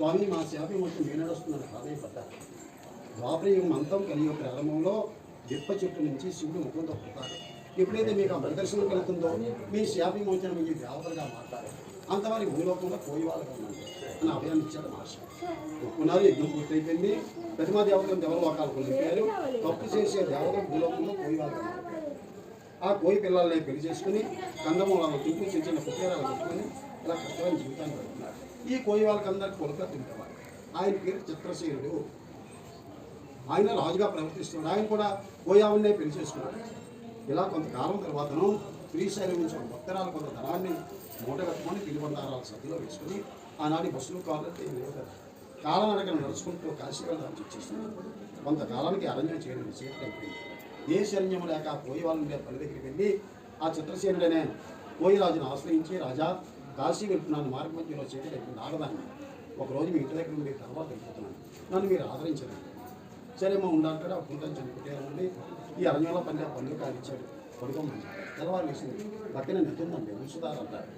స్వామి మా శాపి మొత్తం నేనడుస్తున్నాను ప్రాధాన్యపడ్డారు ద్వాపరయుగం అంతం కలియుగ ప్రారంభంలో విప్ప చెట్టు నుంచి శివుడు ముఖంతో పుడతాడు. ఎప్పుడైతే మీకు ఆ ప్రదర్శన కలుగుతుందో మీ శాపి మోచన మీ దేవతలుగా మాట్లాడారు అంతవరకు భూలోకంలో పోయి వాళ్ళగా ఉండండి అని అభయాన్ని ఇచ్చాడు మహర్షి. ఒప్పుకున్నారు యజ్ఞం పూర్తయిపోయింది. ప్రతిమా దేవతలను దేవలోకాలకు వెళ్ళిపోయారు తప్పు చేసే దేవతలు భూలోకంలో పోయి వాళ్ళకు ఆ కోయి పిల్లల్ని పెళ్ళి చేసుకుని కందమూలాలు తింటూ చిన్న చిన్న కుటీరాలు పెట్టుకుని ఇలా కష్టమైన జీవితాన్ని పెడుతున్నారు ఈ కోయి వాళ్ళకందరికి కొలక తింటేవారు ఆయన పేరు చిత్రసేనుడు ఆయన రాజుగా ప్రవర్తిస్తున్నాడు. ఆయన కూడా కోయావునే పెళ్ళి చేసుకున్నాడు. ఇలా కొంతకాలం తర్వాతను శ్రీశైలం నుంచి ఒక భక్తరాలు కొంత ధనాన్ని మూటగట్టుకొని పిలుబండారాల సద్దులో వేసుకుని ఆనాటి బస్సులు కావాలంటే లేవు కదా నడుచుకుంటూ కాశీ వెళ్ళడానికి వచ్చేసింది కొంతకాలానికి అరణ్యం చేయడం విషయం అయిపోయింది. ఏ శరణ్యం లేక పోయి ఉండే పని దగ్గరికి వెళ్ళి ఆ చిత్రసేనుడనే పోయి రాజును ఆశ్రయించి రాజా కాశీ వెళ్తున్నాను మార్గ మధ్యలో లేకుండా ఆడదాన్ని ఒకరోజు మీ ఇంటి దగ్గర ఉండే తర్వాత వెళ్ళిపోతున్నాను. నన్ను మీరు ఆదరించండి. సరే మా ఉండాలంటే ఆ పుంతం చనిపోయారండి ఈ అరణ్యంలో పని ఆ పనులు పడుకోమని తెల్లవారు వేసింది పక్కన నెత్తుందండి వంశధార అంటారు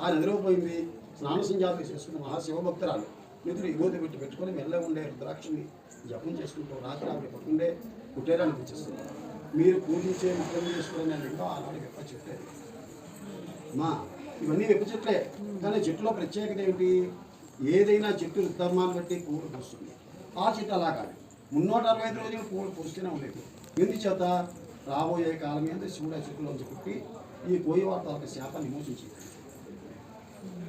ఆ నదిలో పోయింది స్నాన సంజాతి చేసుకున్న మహాశివభక్తురాలు. నిధులు ఇగోది పెట్టి పెట్టుకొని మెల్ల ఉండే రుద్రాక్షిని జపం చేసుకుంటూ రాత్రి ఆవిడ పట్టుకుంటే కుట్టేరానికి వచ్చేస్తుంది మీరు పూజించే ముఖ్యం చేసుకోవడం నేను ఇంకా ఆనాడు వెప్ప చెప్పేది. మా ఇవన్నీ వెప్ప చెట్లే కానీ చెట్టులో ప్రత్యేకత ఏమిటి? ఏదైనా చెట్టు రుద్ధర్మాన్ని బట్టి పువ్వులు పూస్తుంది. ఆ చెట్టు అలా కాదు మున్నూట అరవై ఐదు రోజులు పువ్వులు పూస్తూనే ఉండేది ఎందుచేత? రాబోయే కాలం మీద శివుడు ఆ చెట్టులోంచి పుట్టి ఈ కోయి వార్తలకు శాపాన్ని విమోచించింది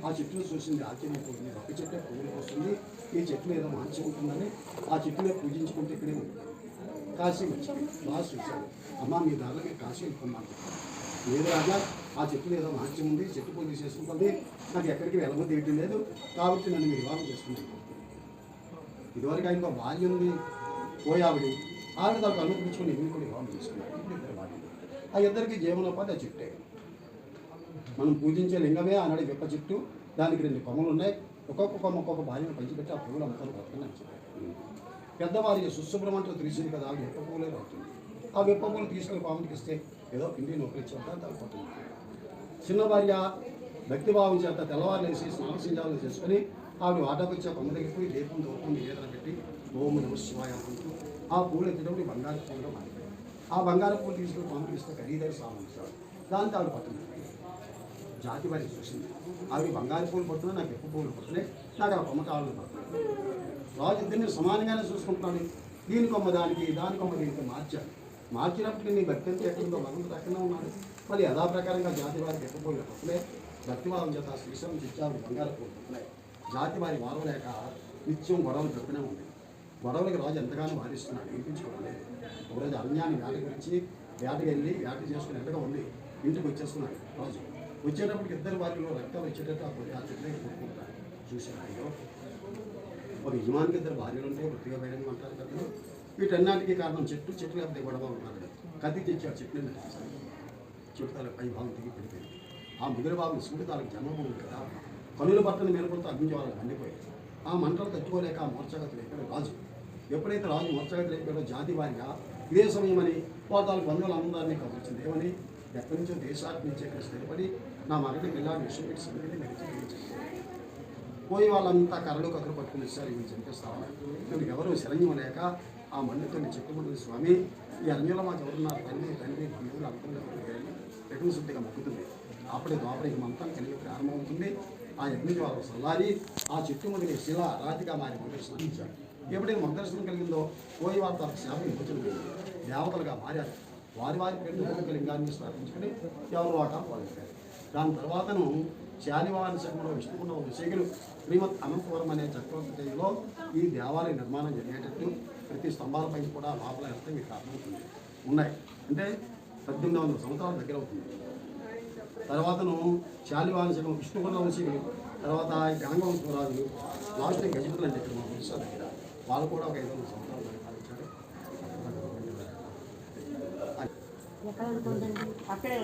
ఆ చెట్టును చూసింది ఆశ్చర్యపోతుంది ఒక చెట్టే పువ్వులు వస్తుంది ఈ చెట్లు ఏదో మంచి ఉంటుందని ఆ చెట్టునే పూజించుకుంటే ఇక్కడే ఉంటుంది కాశీ వచ్చింది బాగా చూశాడు అమ్మ మీ దారిలోకి కాశీ వెళ్ళిపోమని లేదు రాజా ఆ చెట్టు ఏదో మహత్యం ఉంది. చెట్టు పూజ చేసుకుంటుంది. నాకు ఎక్కడికి వెళ్ళమో తీయటం లేదు. కాబట్టి నన్ను మీరు వివాహం చేసుకున్నాను. ఇదివరకు ఆయనకు ఒక భార్య ఉంది. పోయావిడి ఆవిడ. దాకా అనుభవించుకొని ఇవి కూడా వివాహం చేసుకున్నాడు ఇద్దరు భార్యలు ఆ ఇద్దరికి జీవనోపాధి ఆ చెట్టే. మనం పూజించే లింగమే ఆనాడు విప్ప చెట్టు దానికి రెండు కొమ్మలు ఉన్నాయి. ఒక్కొక్క కొమ్మ ఒక్కొక్క భార్యను పంచిపెట్టి ఆ పువ్వులు అమ్మకాలు బతుకుని పెద్దవారి పెద్దవారికి సుశుభ్రమంటూ తెలిసింది కదా ఆ విప్ప పువ్వులే అవుతుంది ఆ విప్ప పువ్వులు తీసుకుని పాముకి ఇస్తే ఏదో పిండి నొప్పి చేద్దాం తగ్గిపోతుంది చిన్న భార్య భక్తిభావం చేత తెల్లవారులేసి స్నానం సంజాలు చేసుకొని ఆవిడ వాటకొచ్చే కొమ్మ దగ్గరికి పోయి దీపం దూపం నివేదన పెట్టి ఓం నమ శివాయ అనుకుంటూ ఆ పూలు ఎత్తినప్పుడు బంగారు పూలుగా మారిపోయాయి. ఆ బంగారు పూలు తీసుకుని పాముకి ఇస్తే ఖరీదైన సామాన్ దాంతో ఆవిడ పట్టింది జాతి వారికి చూసింది. అవి బంగారు పూలు పడుతున్నాయి నాకు ఎక్కువ పూలు పడుతున్నాయి నాకు ఆ కొమ్మ పడుతున్నాయి. రాజు ఇద్దరిని సమానంగానే చూసుకుంటాను దీని కొమ్మ దానికి దాని కొమ్మ దీనికి మార్చాడు. మార్చినప్పుడు నీ భక్తి ఎంత ఎక్కడుందో భగవంతుడు అక్కడనే ఉన్నాడు. మరి యథాప్రకారంగా జాతి వారికి ఎక్కువ పూలు పడుతున్నాయి. భక్తివాదం చేత శ్రీశైలం చిచ్చారు బంగారు పూలు పడుతున్నాయి. జాతి వారి వారవలేక నిత్యం గొడవలు పెడుతూనే ఉంది గొడవలకి రాజు ఎంతగానో వారిస్తున్నాడు. వినిపించుకోవాలి ఒకరోజు అరణ్యాన్ని వేట గురించి వేటకి వెళ్ళి వేట చేసుకుని ఎంతగా ఉంది ఇంటికి వచ్చేస్తున్నాడు రాజు. వచ్చేటప్పటికి ఇద్దరు వారిలో రక్తం వచ్చేటట్టు ఆ కొద్ది ఆ చెట్లే కొట్టుకుంటారు చూశాను అయ్యో? ఒక యజమానికి ఇద్దరు భార్యలు ఉంటే వృత్తిగా వేయడం అంటారు కదా. వీటన్నిటికీ కారణం చెట్టు చెట్లు లేకపోతే గొడవ కదా కత్తి తెచ్చి ఆ చెట్లు నరికేశారు చెట్టు తాలూకు పై భాగం తిరిగి పడిపోయింది. ఆ ముదిరి భాగం శివుడి తాలూకు జన్మభూమి కదా. కనుల బట్టను మేలుకొడుతూ అగ్నిజ్వాలకు మండిపోయాయి. ఆ మంటలు తట్టుకోలేక ఆ మోర్చగతులు ఎక్కడ రాజు. ఎప్పుడైతే రాజు మోర్చగతులు అయిపోయాడో జాతి వారిగా ఇదే సమయమని పోతాలు బంధువులు అందరినీ కబుర్చింది. ఏమని? ఎక్కడి నుంచో దేశాటి నుంచి ఇక్కడ స్థిరపడి నా మగడికి ఇలా విషయం పెట్టి పోయి వాళ్ళంతా కర్రలు కథలు పట్టుకుని వచ్చారు ఇవి చంపేస్తామని నేను ఎవరు శరణ్యం లేక ఆ మండితో చెప్పుకుంటుంది స్వామి. ఈ అరణ్యంలో మాకు ఎవరున్నారు తల్లి తండ్రి బంధువులు అనుకుని యజ్ఞ శుద్ధిగా మొక్కుతుంది. అప్పుడే ద్వాపర మంతం కలిగి ప్రారంభమవుతుంది. ఆ యజ్ఞకి వాళ్ళు చల్లారి ఆ చెట్టు మొదటి శిల రాతిగా మారి మందర్శనం ఇచ్చాడు ఎప్పుడైతే మందర్శనం కలిగిందో పోయి వారు తన శాపం విభజన దేవతలుగా మారారు. వారి వారి పేరు ఒక్కొక్క లింగాన్ని స్థాపించుకుని ఎవరు వాటా వాళ్ళు దాని తర్వాతను శాలివాహన శకంలో విష్ణుకున్న విషయకులు శ్రీమద్ అనంతపురం అనే చక్రవర్తిలో ఈ దేవాలయ నిర్మాణం జరిగేటట్టు ప్రతి స్తంభాలపై కూడా లోపల వెళ్తే మీకు అర్థమవుతుంది. ఉన్నాయి. అంటే పద్దెనిమిది వందల సంవత్సరాల దగ్గర అవుతుంది. తర్వాతను శాలివాహన శకం విష్ణుకున్న వంశీకులు తర్వాత ఈ గంగవంశరాజులు లాస్ట్ గజపతులు అని చెప్పి మా దగ్గర వాళ్ళు కూడా ఒక ఐదు వందల సంవత్సరాలు అక్కడే